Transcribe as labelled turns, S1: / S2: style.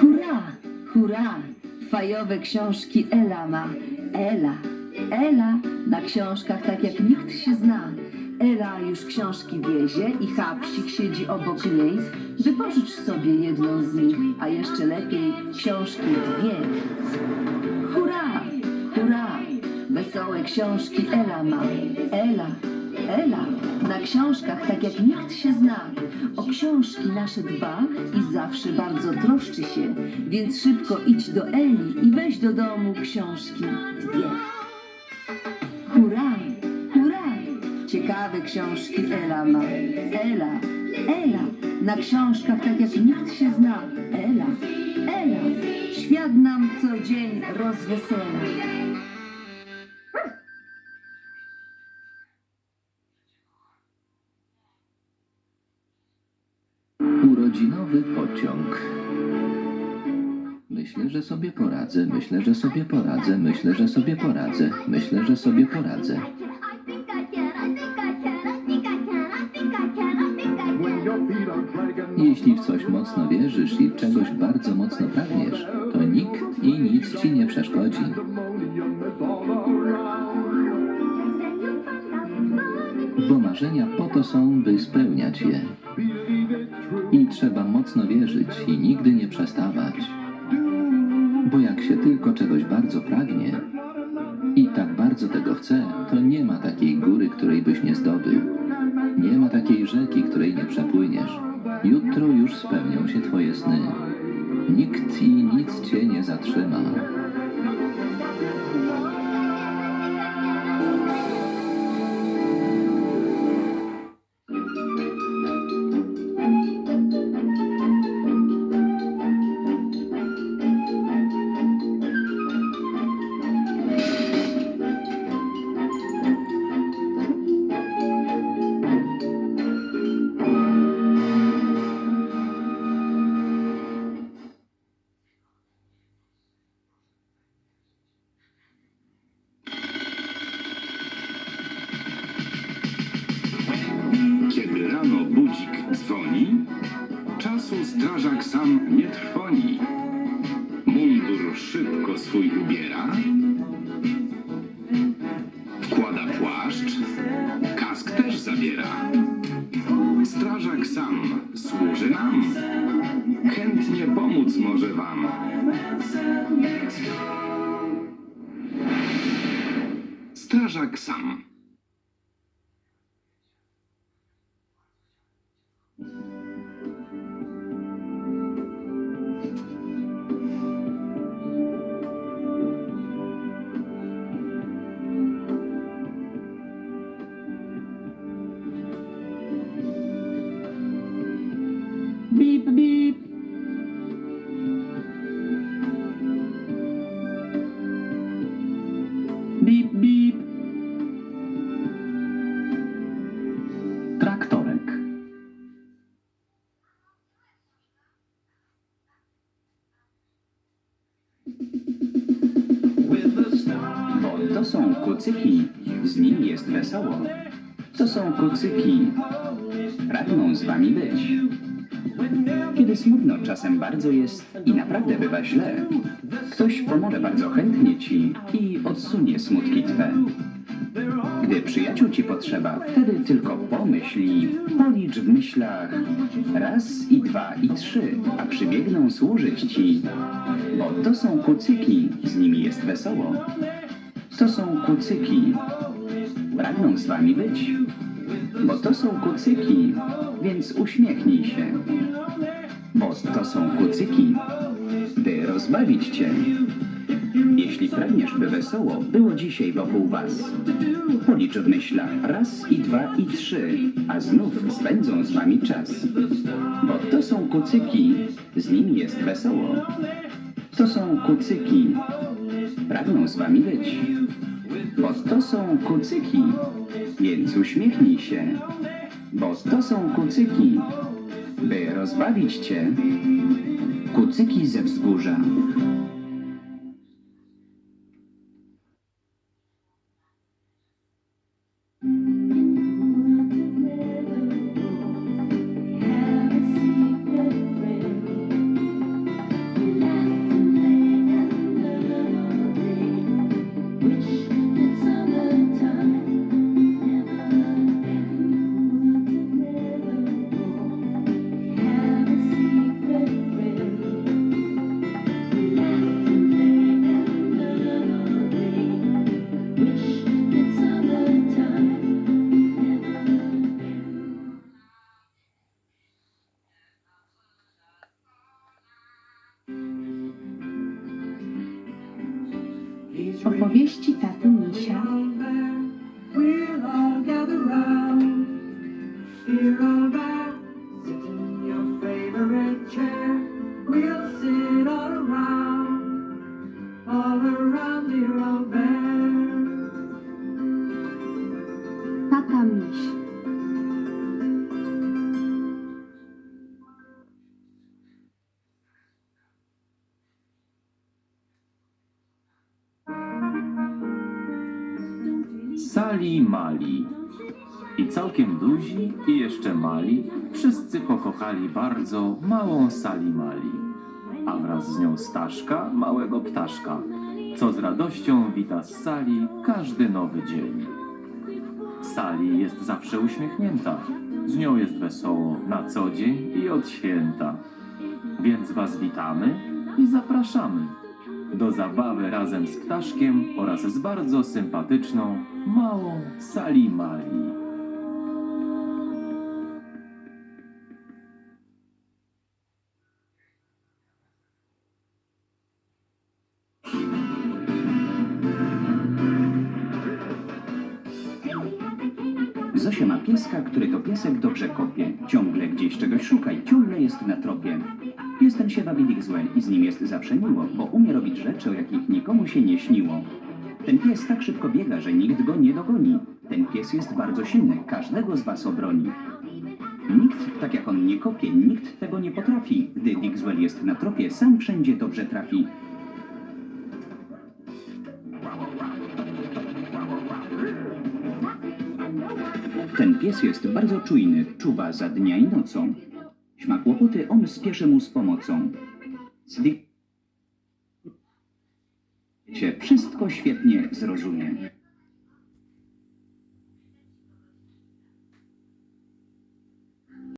S1: Hurra, hurra! Fajowe książki Ela ma. Ela, Ela na książkach tak jak nikt się zna. Ela już książki wiezie i chapsik siedzi obok niej. Wypożycz sobie jedną z nich, a jeszcze lepiej książki dwie. Hurra, hurra! Wesołe książki Ela ma. Ela, Ela na książkach tak jak nikt się zna. O książki nasze dba i zawsze bardzo troszczy się, więc szybko idź do Eli i weź do domu książki dwie. Hurra, hurra! Ciekawe książki Ela ma. Ela, Ela na książkach tak jak nikt się zna. Ela, Ela, świat nam co dzień rozwesela.
S2: Urodzinowy pociąg. Myślę, że sobie poradzę, myślę, że sobie poradzę, myślę, że sobie poradzę, myślę, że sobie poradzę. Jeśli w coś mocno wierzysz i czegoś bardzo mocno pragniesz, to nikt i nic ci nie przeszkodzi. Bo marzenia po to są, by spełniać je. I trzeba mocno wierzyć i nigdy nie przestawać. Bo jak się tylko czegoś bardzo pragnie i tak bardzo tego chce, to
S3: Rano budzik dzwoni, czasu strażak sam nie trwoni. Mundur szybko swój ubiera, wkłada płaszcz, kask też zabiera. Strażak sam służy nam, chętnie pomóc może wam. Strażak sam.
S4: To są kucyki, z nimi jest wesoło. To są kucyki, pragną z wami być. Kiedy smutno czasem bardzo jest i naprawdę bywa źle, ktoś pomoże bardzo chętnie ci i odsunie smutki twe. Gdy przyjaciół ci potrzeba, wtedy tylko pomyśl i policz w myślach raz i dwa i trzy, a przybiegną służyć ci. Bo to są kucyki, z nimi jest wesoło. To są kucyki, pragną z wami być. Bo to są kucyki, więc uśmiechnij się. Bo to są kucyki, by rozbawić cię. Jeśli pragniesz, by wesoło było dzisiaj wokół was, policz w myślach raz i dwa i trzy, a znów spędzą z wami czas. Bo to są kucyki, z nimi jest wesoło. To są kucyki, pragną z wami być. Bo to są kucyki, więc uśmiechnij się. Bo to są kucyki, by rozbawić cię. Kucyki ze wzgórza.
S5: Opowieści taty Misia.
S6: Sali mali. I całkiem duzi, i jeszcze mali, wszyscy pokochali bardzo małą Sali mali. A wraz z nią Staszka, małego ptaszka, co z radością wita z sali każdy nowy dzień. Sali jest zawsze uśmiechnięta, z nią jest wesoło na co dzień i od święta. Więc was witamy i zapraszamy do zabawy razem z ptaszkiem oraz z bardzo sympatyczną, małą Sali Mali.
S4: Zosia ma pieska, który to piesek dobrze kopie. Ciągle gdzieś czegoś szuka i ciągle jest na tropie. Pies ten się bawi Dixwell i z nim jest zawsze miło, bo umie robić rzeczy, o jakich nikomu się nie śniło. Ten pies tak szybko biega, że nikt go nie dogoni. Ten pies jest bardzo silny, każdego z was obroni. Nikt, tak jak on nie kopie, nikt tego nie potrafi. Gdy Dixwell jest na tropie, sam wszędzie dobrze trafi. Ten pies jest bardzo czujny, czuwa za dnia i nocą. Ma kłopoty, on spieszy mu z pomocą. Zdi... Cię wszystko świetnie zrozumie.